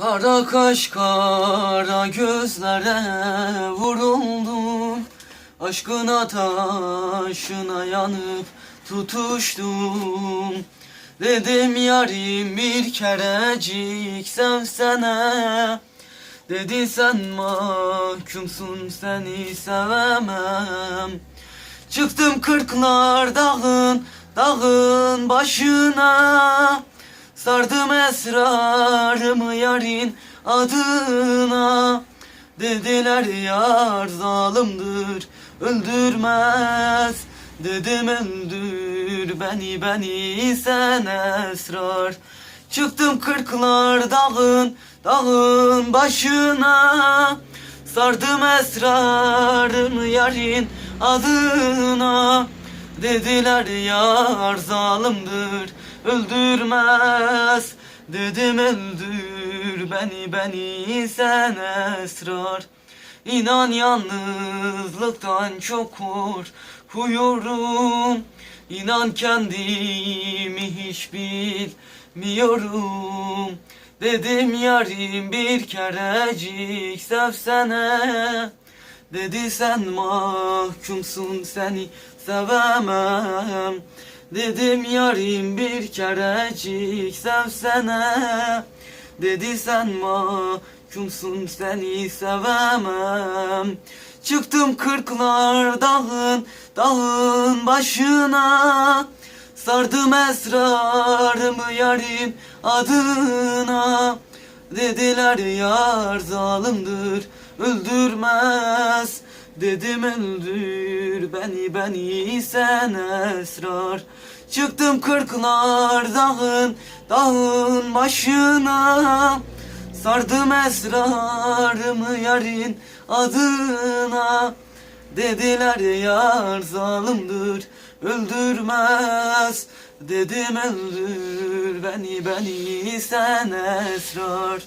Kara kaş kara gözlere vuruldum. Aşkın ateşine yanıp tutuştum. Dedim yarim bir kerecik sevsene. Dedi sen mahkumsun seni sevemem. Çıktım kırklar dağın, dağın başına Sardım esrarımı yarın adına. Dediler yar zalimdir öldürmez. Dedim öldür beni beni sen esrar. Çıktım kırklar dağın, dağın başına. Sardım esrarımı yarın adına. Dediler yar zalimdir öldürmez. Dedim öldür beni beni sen esrar. İnan yalnızlıktan çok korkuyorum. İnan kendimi hiç bilmiyorum. Dedim yarim bir kerecik sevsene. Dedi sen mahkumsun seni sevemem Dedim yarim bir kerecik sevsene. Dedi sen mahkumsun seni sevemem. Çıktım kırklar dağın, dağın başına. Sardım esrarımı yarim adına. Dediler yar zalimdir öldürmez. Dedim öldür beni beni sen esrar. Çıktım kırklar dağın dağın başına. Sardım esrarımı yarın adına. Dediler yar zalimdir öldürmez. Dedim öldür beni beni sen esrar